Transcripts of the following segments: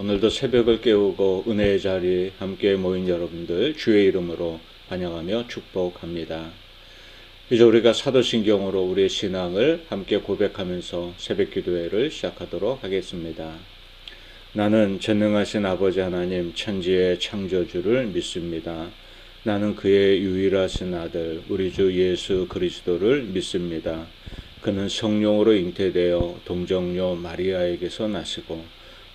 오늘도 새벽을 깨우고 은혜의 자리 함께 모인 여러분들 주의 이름으로 환영하며 축복합니다. 이제 우리가 사도신경으로 우리의 신앙을 함께 고백하면서 새벽 기도회를 시작하도록 하겠습니다. 나는 전능하신 아버지 하나님 천지의 창조주를 믿습니다. 나는 그의 유일하신 아들 우리 주 예수 그리스도를 믿습니다. 그는 성령으로 잉태되어 동정녀 마리아에게서 나시고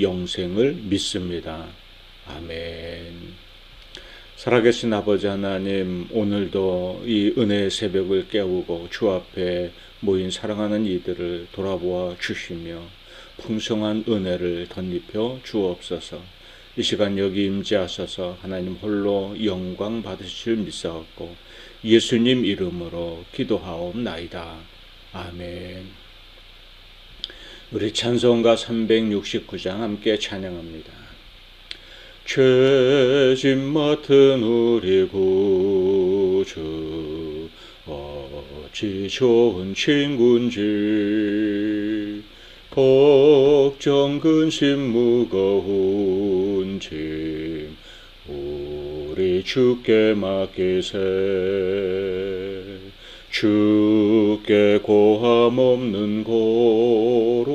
영생을 믿습니다. 아멘. 살아계신 아버지 하나님, 오늘도 이 은혜의 새벽을 깨우고 주 앞에 모인 사랑하는 이들을 돌아보아 주시며 풍성한 은혜를 덧입혀 주옵소서. 이 시간 여기 임재하셔서 하나님 홀로 영광 받으실 믿사옵고 예수님 이름으로 기도하옵나이다. 아멘. 우리 찬송가 369장 함께 찬양합니다. 죄짐 맡은 우리 구주 어찌 좋은 친군지 걱정 근심 무거운 짐 우리 주께 맡기세 주께 고함 없는 고로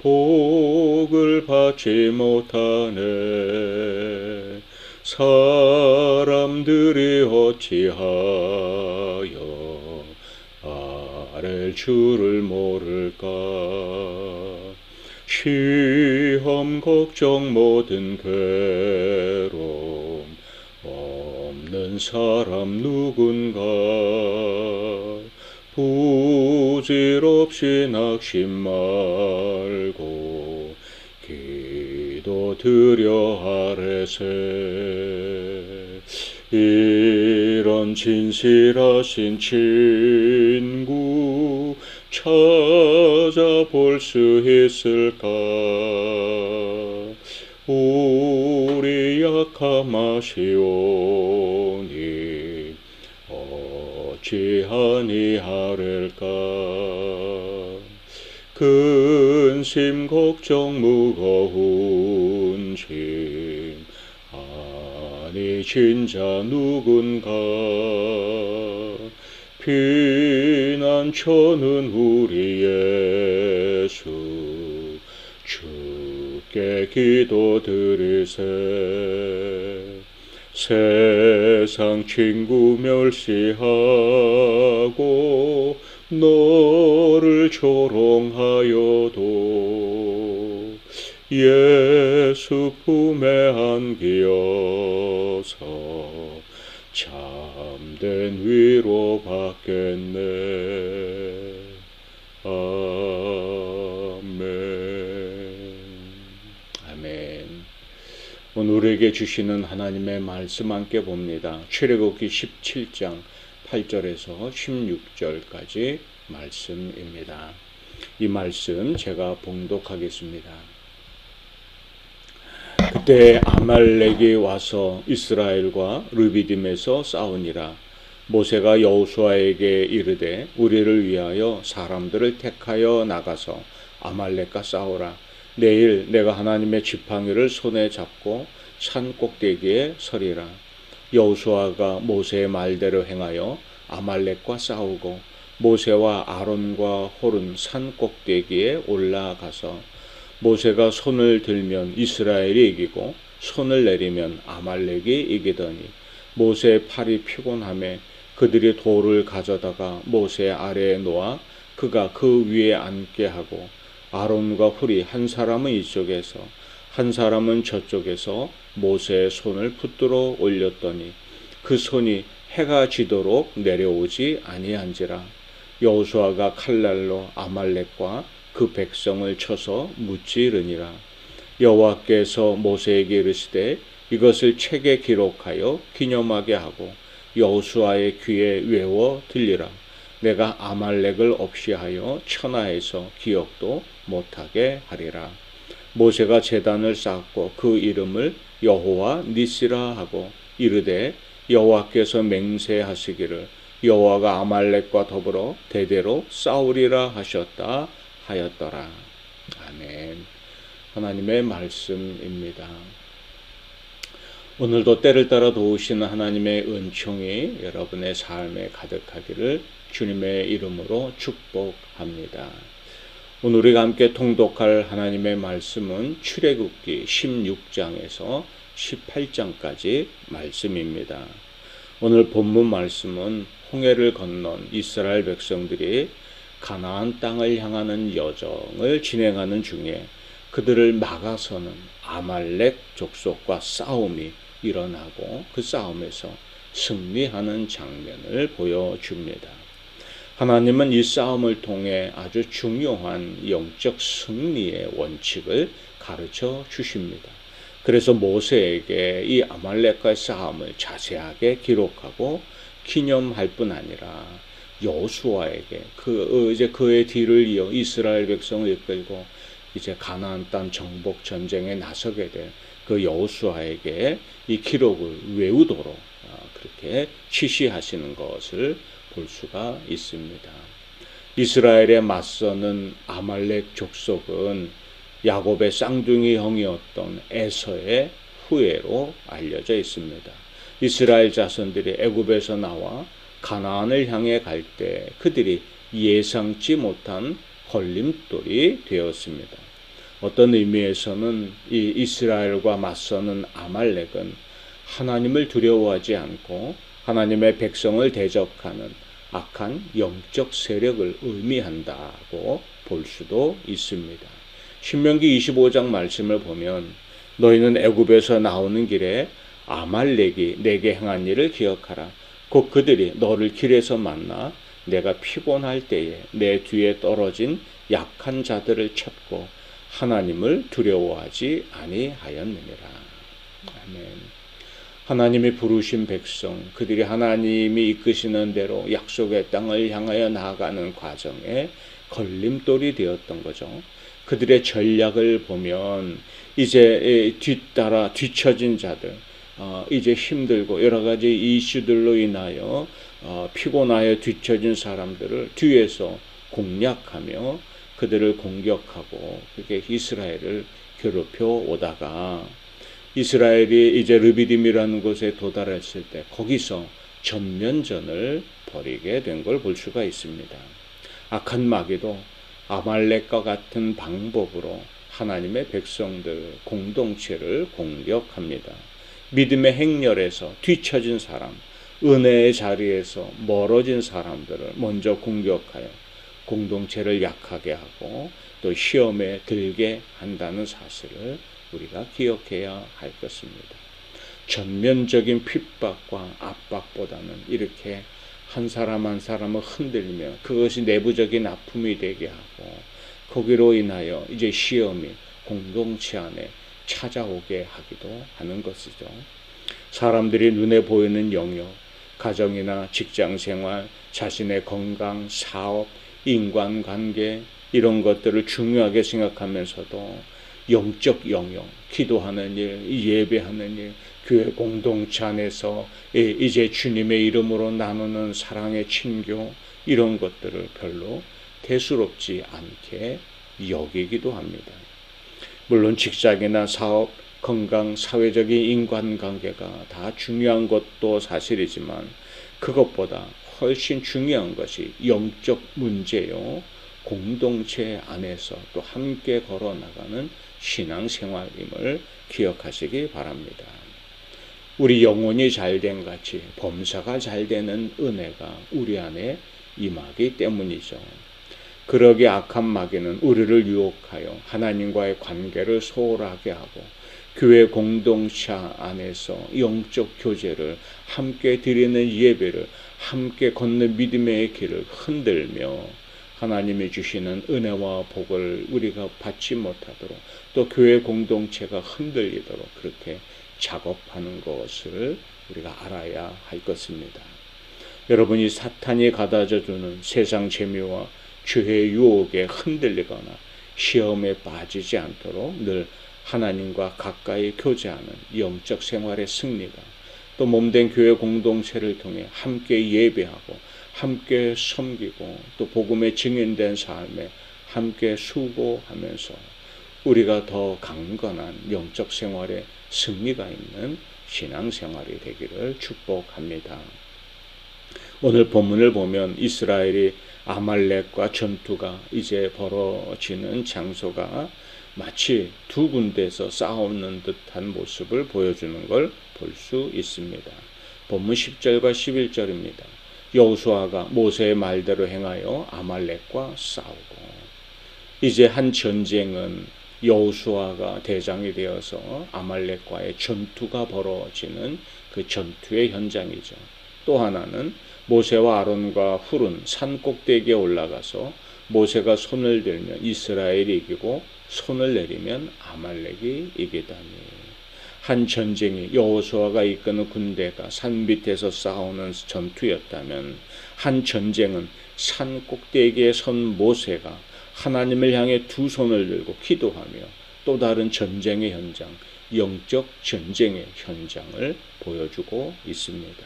복을 받지 못하네. 사람들이 어찌하여 아랠 줄을 모를까? 시험 걱정 모든 괴로움 없는 사람 누군가? 부 질 없이 낙심 말고 기도 드려 아래세. 이런 진실하신 친구 찾아볼 수 있을까? 우리 약함하시오니 어찌하니 하를까? 근심 걱정 무거운 짐 아니 진자 누군가? 피난처는 우리 예수. 주께 기도 드리세 세상 친구 멸시하고 너를 조롱하여도 예수 품에 안기어서 참된 위로 받겠네. 아 우리에게 주시는 하나님의 말씀 함께 봅니다. 출애굽기 17장 8절에서 16절까지 말씀입니다. 이 말씀 제가 봉독하겠습니다. 그때 아말렉이 와서 이스라엘과 르비딤에서 싸우니라. 모세가 여호수아에게 이르되 우리를 위하여 사람들을 택하여 나가서 아말렉과 싸우라. 내일 내가 하나님의 지팡이를 손에 잡고 산 꼭대기에 서리라. 여호수아가 모세의 말대로 행하여 아말렉과 싸우고 모세와 아론과 홀은 산 꼭대기에 올라가서 모세가 손을 들면 이스라엘이 이기고 손을 내리면 아말렉이 이기더니 모세의 팔이 피곤함에 그들이 돌을 가져다가 모세 아래에 놓아 그가 그 위에 앉게 하고 아론과 훌이 한 사람은 이쪽에서 한 사람은 저쪽에서 모세의 손을 붙들어 올렸더니 그 손이 해가 지도록 내려오지 아니한지라 여호수아가 칼날로 아말렉과 그 백성을 쳐서 무찌르니라 여호와께서 모세에게 이르시되 이것을 책에 기록하여 기념하게 하고 여호수아의 귀에 외워 들리라. 내가 아말렉을 없이 하여 천하에서 기억도 못하게 하리라. 모세가 제단을 쌓고 그 이름을 여호와 니시라 하고 이르되 여호와께서 맹세하시기를 여호와가 아말렉과 더불어 대대로 싸우리라 하셨다 하였더라. 아멘. 하나님의 말씀입니다. 오늘도 때를 따라 도우시는 하나님의 은총이 여러분의 삶에 가득하기를 주님의 이름으로 축복합니다. 오늘 우리가 함께 통독할 하나님의 말씀은 출애굽기 16장에서 18장까지 말씀입니다. 오늘 본문 말씀은 홍해를 건넌 이스라엘 백성들이 가나안 땅을 향하는 여정을 진행하는 중에 그들을 막아서는 아말렉 족속과 싸움이 일어나고 그 싸움에서 승리하는 장면을 보여줍니다. 하나님은 이 싸움을 통해 아주 중요한 영적 승리의 원칙을 가르쳐 주십니다. 그래서 모세에게 이 아말렉과의 싸움을 자세하게 기록하고 기념할 뿐 아니라 여수아에게 그 어, 이제 그의 뒤를 이어 이스라엘 백성을 이끌고 이제 가나안 땅 정복 전쟁에 나서게 될 그 여호수아에게 이 기록을 외우도록 어, 그렇게 지시하시는 것을 볼 수가 있습니다. 이스라엘에 맞서는 아말렉 족속은 야곱의 쌍둥이 형이었던 에서의 후예로 알려져 있습니다. 이스라엘 자손들이 애굽에서 나와 가나안을 향해 갈 때 그들이 예상치 못한 걸림돌이 되었습니다. 어떤 의미에서는 이 이스라엘과 맞서는 아말렉은 하나님을 두려워하지 않고 하나님의 백성을 대적하는 악한 영적 세력을 의미한다고 볼 수도 있습니다. 신명기 25장 말씀을 보면 너희는 애굽에서 나오는 길에 아말렉이 내게 행한 일을 기억하라. 곧 그들이 너를 길에서 만나 내가 피곤할 때에 내 뒤에 떨어진 약한 자들을 찾고 하나님을 두려워하지 아니하였느니라. 아멘. 하나님이 부르신 백성, 그들이 하나님이 이끄시는 대로 약속의 땅을 향하여 나아가는 과정에 걸림돌이 되었던 거죠. 그들의 전략을 보면 이제 뒤따라 뒤처진 자들, 어, 이제 힘들고 여러 가지 이슈들로 인하여 어, 피곤하여 뒤처진 사람들을 뒤에서 공략하며 그들을 공격하고 그렇게 이스라엘을 괴롭혀 오다가 이스라엘이 이제 르비딤이라는 곳에 도달했을 때 거기서 전면전을 벌이게 된 걸 볼 수가 있습니다. 악한 마귀도 아말렉과 같은 방법으로 하나님의 백성들 공동체를 공격합니다. 믿음의 행렬에서 뒤처진 사람, 은혜의 자리에서 멀어진 사람들을 먼저 공격하여 공동체를 약하게 하고 또 시험에 들게 한다는 사실을 우리가 기억해야 할 것입니다. 전면적인 핍박과 압박보다는 이렇게 한 사람 한 사람을 흔들며 그것이 내부적인 아픔이 되게 하고 거기로 인하여 이제 시험이 공동체 안에 찾아오게 하기도 하는 것이죠. 사람들이 눈에 보이는 영역, 가정이나 직장 생활, 자신의 건강, 사업, 인간관계 이런 것들을 중요하게 생각하면서도 영적 영역, 기도하는 일, 예배하는 일, 교회 공동체 안에서 이제 주님의 이름으로 나누는 사랑의 친교 이런 것들을 별로 대수롭지 않게 여기기도 합니다. 물론 직장이나 사업, 건강, 사회적인 인간관계가 다 중요한 것도 사실이지만 그것보다 훨씬 중요한 것이 영적 문제요. 공동체 안에서 또 함께 걸어 나가는 신앙생활임을 기억하시기 바랍니다. 우리 영혼이 잘된 같이 범사가 잘 되는 은혜가 우리 안에 임하기 때문이죠. 그러기 악한 마귀는 우리를 유혹하여 하나님과의 관계를 소홀하게 하고 교회 공동체 안에서 영적 교제를 함께 드리는 예배를 함께 걷는 믿음의 길을 흔들며 하나님이 주시는 은혜와 복을 우리가 받지 못하도록 또 교회 공동체가 흔들리도록 그렇게 작업하는 것을 우리가 알아야 할 것입니다. 여러분이 사탄이 가다져 주는 세상 재미와 죄의 유혹에 흔들리거나 시험에 빠지지 않도록 늘 하나님과 가까이 교제하는 영적 생활의 승리가 또 몸된 교회 공동체를 통해 함께 예배하고 함께 섬기고 또 복음에 증인된 삶에 함께 수고하면서 우리가 더 강건한 영적 생활에 승리가 있는 신앙생활이 되기를 축복합니다. 오늘 본문을 보면 이스라엘이 아말렉과 전투가 이제 벌어지는 장소가 마치 두 군데에서 싸우는 듯한 모습을 보여주는 걸 볼 수 있습니다. 본문 10절과 11절입니다. 여호수아가 모세의 말대로 행하여 아말렉과 싸우고 이제 한 전쟁은 여호수아가 대장이 되어서 아말렉과의 전투가 벌어지는 그 전투의 현장이죠. 또 하나는 모세와 아론과 훌은 산 꼭대기에 올라가서 모세가 손을 들면 이스라엘이 이기고 손을 내리면 아말렉이 이기다니. 한 전쟁이 여호수아가 이끄는 군대가 산 밑에서 싸우는 전투였다면 한 전쟁은 산 꼭대기에 선 모세가 하나님을 향해 두 손을 들고 기도하며 또 다른 전쟁의 현장, 영적 전쟁의 현장을 보여주고 있습니다.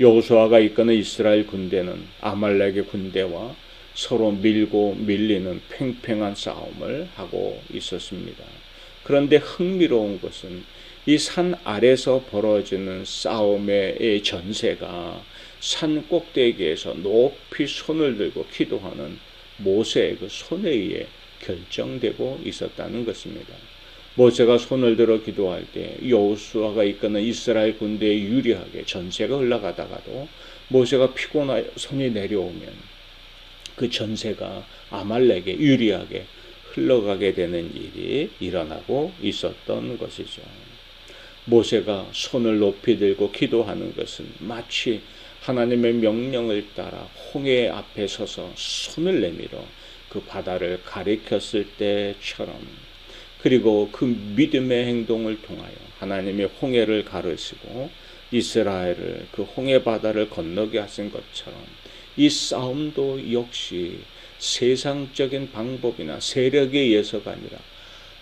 여호수아가 이끄는 이스라엘 군대는 아말렉의 군대와 서로 밀고 밀리는 팽팽한 싸움을 하고 있었습니다. 그런데 흥미로운 것은 이 산 아래서 벌어지는 싸움의 전세가 산 꼭대기에서 높이 손을 들고 기도하는 모세의 그 손에 의해 결정되고 있었다는 것입니다. 모세가 손을 들어 기도할 때 여호수아가 이끄는 이스라엘 군대에 유리하게 전세가 흘러가다가도 모세가 피곤하여 손이 내려오면 그 전세가 아말렉에 유리하게 흘러가게 되는 일이 일어나고 있었던 것이죠. 모세가 손을 높이 들고 기도하는 것은 마치 하나님의 명령을 따라 홍해 앞에 서서 손을 내밀어 그 바다를 가리켰을 때처럼 그리고 그 믿음의 행동을 통하여 하나님의 홍해를 가르시고 이스라엘을 그 홍해 바다를 건너게 하신 것처럼 이 싸움도 역시 세상적인 방법이나 세력에 의해서가 아니라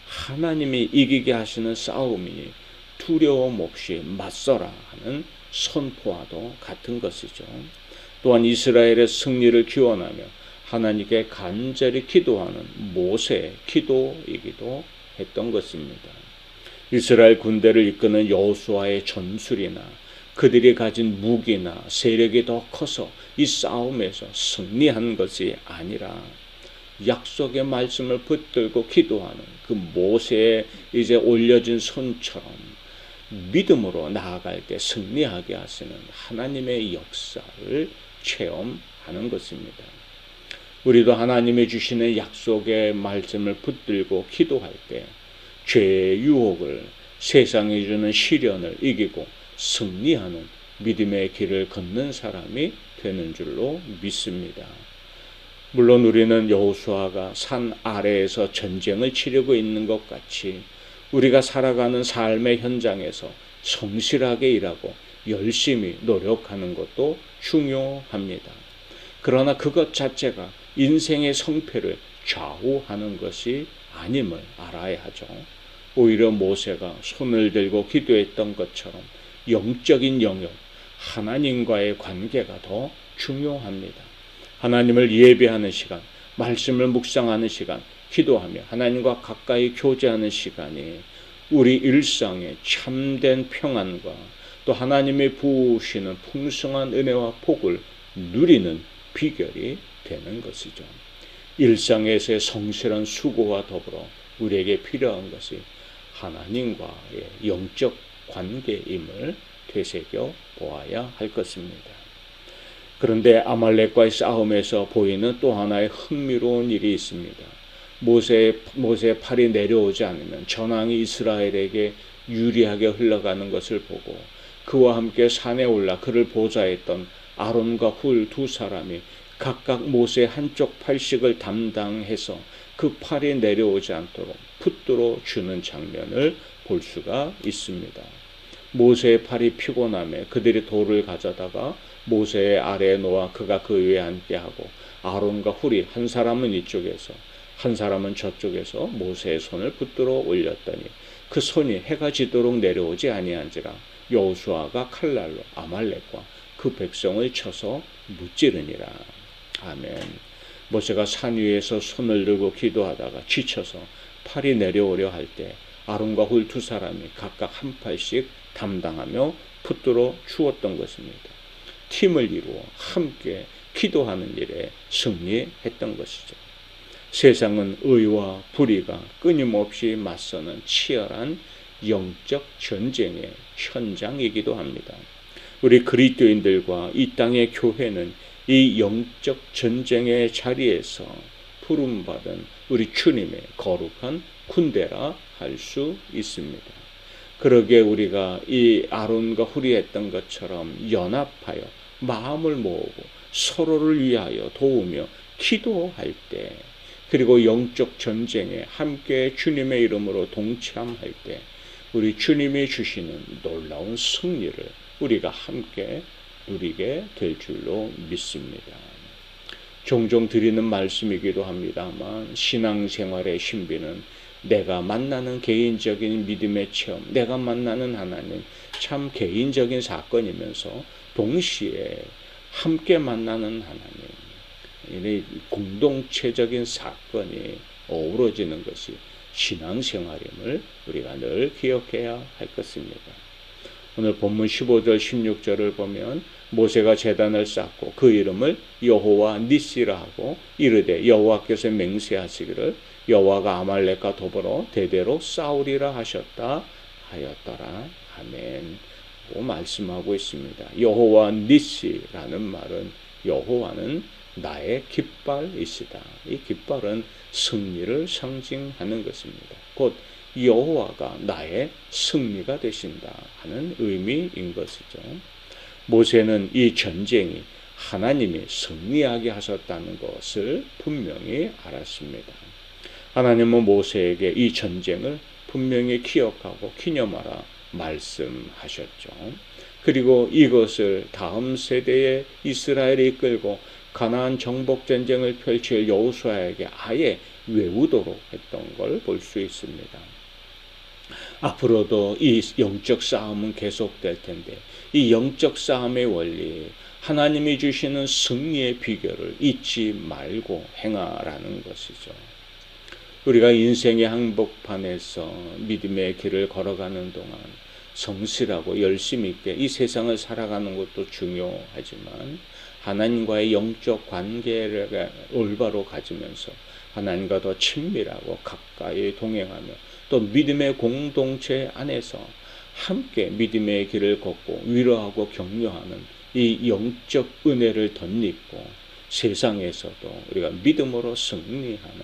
하나님이 이기게 하시는 싸움이 두려움 없이 맞서라 하는 선포와도 같은 것이죠. 또한 이스라엘의 승리를 기원하며 하나님께 간절히 기도하는 모세의 기도이기도 했던 것입니다. 이스라엘 군대를 이끄는 여호수아의 전술이나 그들이 가진 무기나 세력이 더 커서 이 싸움에서 승리한 것이 아니라 약속의 말씀을 붙들고 기도하는 그 모세의 이제 올려진 손처럼 믿음으로 나아갈 때 승리하게 하시는 하나님의 역사를 체험하는 것입니다. 우리도 하나님의 주시는 약속의 말씀을 붙들고 기도할 때 죄의 유혹을 세상이 주는 시련을 이기고 승리하는 믿음의 길을 걷는 사람이 되는 줄로 믿습니다. 물론 우리는 여호수아가 산 아래에서 전쟁을 치르고 있는 것 같이 우리가 살아가는 삶의 현장에서 성실하게 일하고 열심히 노력하는 것도 중요합니다. 그러나 그것 자체가 인생의 성패를 좌우하는 것이 아님을 알아야 하죠. 오히려 모세가 손을 들고 기도했던 것처럼 영적인 영역, 하나님과의 관계가 더 중요합니다. 하나님을 예배하는 시간, 말씀을 묵상하는 시간, 기도하며 하나님과 가까이 교제하는 시간이 우리 일상에 참된 평안과 또 하나님의 부으시는 풍성한 은혜와 복을 누리는 비결이 되는 것이죠. 일상에서의 성실한 수고와 더불어 우리에게 필요한 것이 하나님과의 영적 관계임을 되새겨 보아야 할 것입니다. 그런데 아말렉과의 싸움에서 보이는 또 하나의 흥미로운 일이 있습니다. 모세 모세 팔이 내려오지 않으면 전황이 이스라엘에게 유리하게 흘러가는 것을 보고 그와 함께 산에 올라 그를 보좌했던 아론과 훌 두 사람이 각각 모세 한쪽 팔씩을 담당해서 그 팔이 내려오지 않도록 붙들어 주는 장면을 볼 수가 있습니다. 모세의 팔이 피곤함에 그들이 돌을 가져다가 모세의 아래에 놓아 그가 그 위에 앉게 하고 아론과 훌이 한 사람은 이쪽에서 한 사람은 저쪽에서 모세의 손을 붙들어 올렸더니 그 손이 해가 지도록 내려오지 아니한지라 여호수아가 칼날로 아말렉과 그 백성을 쳐서 무찌르니라. 아멘. 모세가 산 위에서 손을 들고 기도하다가 지쳐서 팔이 내려오려 할 때 아론과 훌 두 사람이 각각 한 팔씩 담당하며 붙들어 주었던 것입니다. 팀을 이루어 함께 기도하는 일에 승리했던 것이죠. 세상은 의와 불의가 끊임없이 맞서는 치열한 영적 전쟁의 현장이기도 합니다. 우리 그리스도인들과 이 땅의 교회는 이 영적 전쟁의 자리에서 부름 받은 우리 주님의 거룩한 군대라 할 수 있습니다. 그러게 우리가 이 아론과 후리했던 것처럼 연합하여 마음을 모으고 서로를 위하여 도우며 기도할 때 그리고 영적 전쟁에 함께 주님의 이름으로 동참할 때 우리 주님이 주시는 놀라운 승리를 우리가 함께 누리게 될 줄로 믿습니다. 종종 드리는 말씀이기도 합니다만 신앙생활의 신비는 내가 만나는 개인적인 믿음의 체험, 내가 만나는 하나님 참 개인적인 사건이면서 동시에 함께 만나는 하나님, 공동체적인 사건이 어우러지는 것이 신앙생활임을 우리가 늘 기억해야 할 것입니다. 오늘 본문 15절 16절을 보면 모세가 제단을 쌓고 그 이름을 여호와 니시라 하고 이르되 여호와께서 맹세하시기를 여호와가 아말렉과 더불어 대대로 싸우리라 하셨다 하였더라 아멘. 고 말씀하고 있습니다. 여호와 니시라는 말은 여호와는 나의 깃발이시다. 이 깃발은 승리를 상징하는 것입니다. 곧 여호와가 나의 승리가 되신다 하는 의미인 것이죠. 모세는 이 전쟁이 하나님이 승리하게 하셨다는 것을 분명히 알았습니다. 하나님은 모세에게 이 전쟁을 분명히 기억하고 기념하라 말씀하셨죠. 그리고 이것을 다음 세대의 이스라엘이 이끌고 가나안 정복 전쟁을 펼칠 여호수아에게 아예 외우도록 했던 걸 볼 수 있습니다. 앞으로도 이 영적 싸움은 계속될 텐데 이 영적 싸움의 원리 하나님이 주시는 승리의 비결을 잊지 말고 행하라는 것이죠. 우리가 인생의 항복판에서 믿음의 길을 걸어가는 동안 성실하고 열심히 있게 이 세상을 살아가는 것도 중요하지만 하나님과의 영적 관계를 올바로 가지면서 하나님과 더 친밀하고 가까이 동행하며 또 믿음의 공동체 안에서 함께 믿음의 길을 걷고 위로하고 격려하는 이 영적 은혜를 덧입고 세상에서도 우리가 믿음으로 승리하는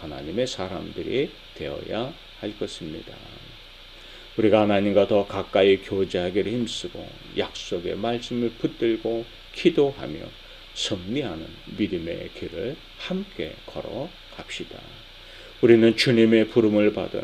하나님의 사람들이 되어야 할 것입니다. 우리가 하나님과 더 가까이 교제하기를 힘쓰고 약속의 말씀을 붙들고 기도하며 승리하는 믿음의 길을 함께 걸어 갑시다. 우리는 주님의 부름을 받은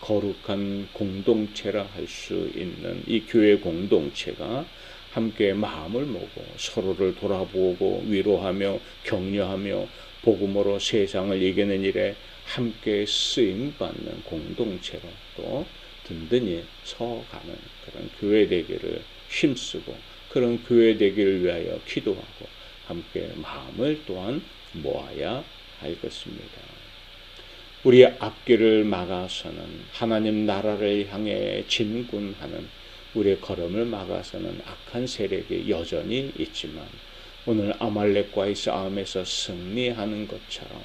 거룩한 공동체라 할 수 있는 이 교회 공동체가 함께 마음을 모고 서로를 돌아보고 위로하며 격려하며 복음으로 세상을 이기는 일에 함께 쓰임 받는 공동체로 또 든든히 서가는 그런 교회 되기를 힘쓰고 그런 교회 되기를 위하여 기도하고 함께 마음을 또한 모아야 할 것입니다. 우리 앞길을 막아서는 하나님 나라를 향해 진군하는 우리의 걸음을 막아서는 악한 세력이 여전히 있지만 오늘 아말렉과의 싸움에서 승리하는 것처럼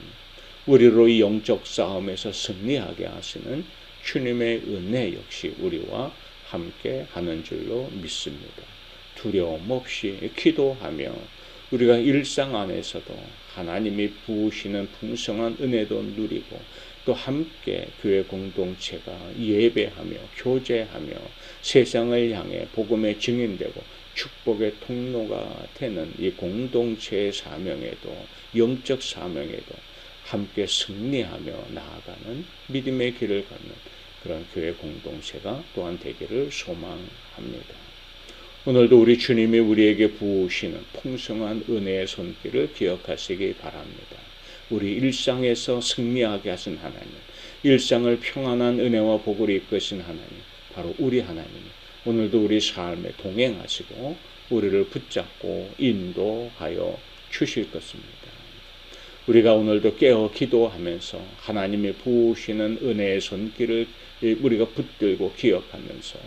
우리로 이 영적 싸움에서 승리하게 하시는 주님의 은혜 역시 우리와 함께 하는 줄로 믿습니다. 두려움 없이 기도하며 우리가 일상 안에서도 하나님이 부으시는 풍성한 은혜도 누리고 또 함께 교회 공동체가 예배하며 교제하며 세상을 향해 복음의 증인되고 축복의 통로가 되는 이 공동체의 사명에도 영적 사명에도 함께 승리하며 나아가는 믿음의 길을 걷는 그런 교회 공동체가 또한 되기를 소망합니다. 오늘도 우리 주님이 우리에게 부으시는 풍성한 은혜의 손길을 기억하시기 바랍니다. 우리 일상에서 승리하게 하신 하나님, 일상을 평안한 은혜와 복을 이끄신 하나님, 바로 우리 하나님, 오늘도 우리 삶에 동행하시고 우리를 붙잡고 인도하여 주실 것입니다. 우리가 오늘도 깨어 기도하면서 하나님이 부으시는 은혜의 손길을 우리가 붙들고 기억하면서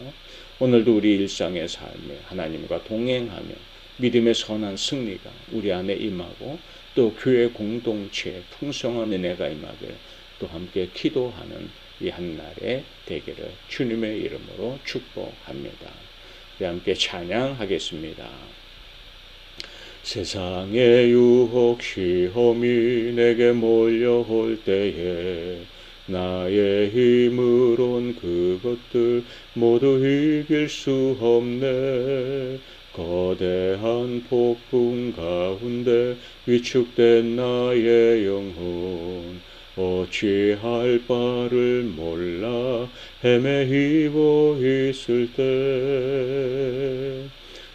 오늘도 우리 일상의 삶에 하나님과 동행하며 믿음의 선한 승리가 우리 안에 임하고 또 교회 공동체에 풍성한 은혜가 임하길 또 함께 기도하는 이 한날의 대결을 주님의 이름으로 축복합니다. 우리 함께 찬양하겠습니다. 세상의 유혹 시험이 내게 몰려올 때에 나의 힘으론 그것들 모두 이길 수 없네. 거대한 폭풍 가운데 위축된 나의 영혼 어찌할 바를 몰라 헤매이고 있을 때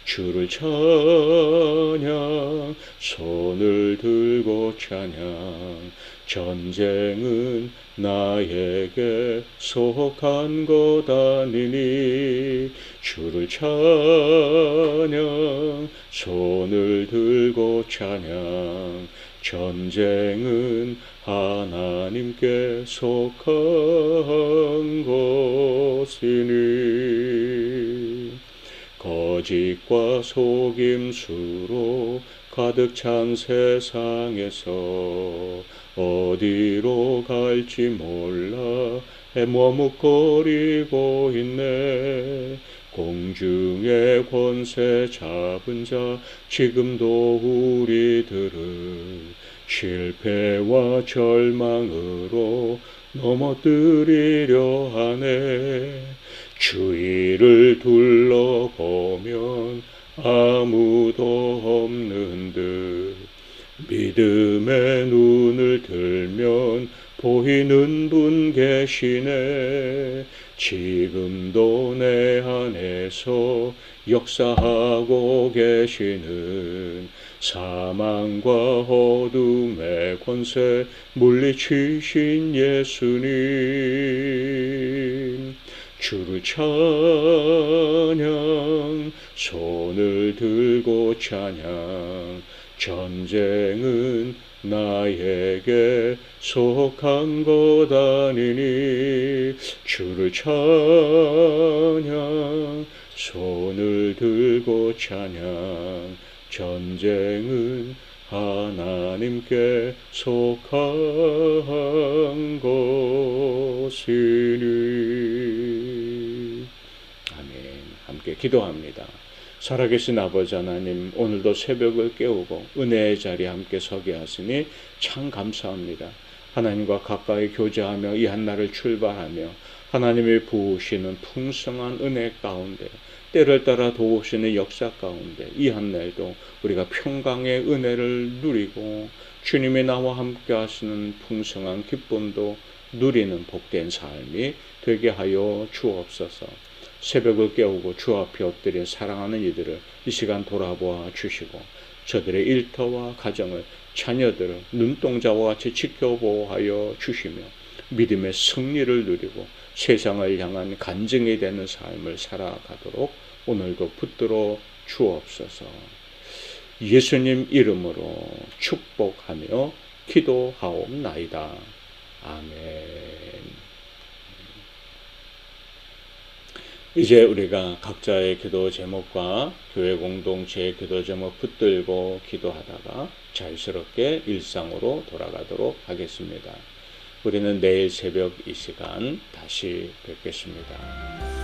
주를 찬양 손을 들고 찬양 전쟁은 나에게 속한 것 아니니 주를 찬양 손을 들고 찬양. 전쟁은 하나님께 속한 것이니 거짓과 속임수로 가득 찬 세상에서 어디로 갈지 몰라. 머뭇거리고 있네. 공중의 권세 잡은 자 지금도 우리들을 실패와 절망으로 넘어뜨리려 하네. 주위를 둘러보면 아무도 없는 듯 믿음의 눈을 들면 보이는 분 계시네. 지금도 내 안에서 역사하고 계시는 사망과 어둠의 권세 물리치신 예수님. 주를 찬양 손을 들고 찬양 전쟁은 나에게 속한 것 아니니 주를 찬양 손을 들고 찬양. 전쟁은 하나님께 속한 것이니. 아멘. 함께 기도합니다. 살아계신 아버지 하나님 오늘도 새벽을 깨우고 은혜의 자리에 함께 서게 하시니 참 감사합니다. 하나님과 가까이 교제하며 이 한날을 출발하며 하나님의 부으시는 풍성한 은혜 가운데 때를 따라 도우시는 역사 가운데 이 한날도 우리가 평강의 은혜를 누리고 주님이 나와 함께 하시는 풍성한 기쁨도 누리는 복된 삶이 되게 하여 주옵소서. 새벽을 깨우고 주 앞에 엎드려 사랑하는 이들을 이 시간 돌아보아 주시고 저들의 일터와 가정을 자녀들을 눈동자와 같이 지켜보호하여 주시며 믿음의 승리를 누리고 세상을 향한 간증이 되는 삶을 살아가도록 오늘도 붙들어 주옵소서. 예수님 이름으로 축복하며 기도하옵나이다. 아멘. 이제 우리가 각자의 기도 제목과 교회 공동체의 기도 제목 붙들고 기도하다가 자유스럽게 일상으로 돌아가도록 하겠습니다. 우리는 내일 새벽 이 시간 다시 뵙겠습니다.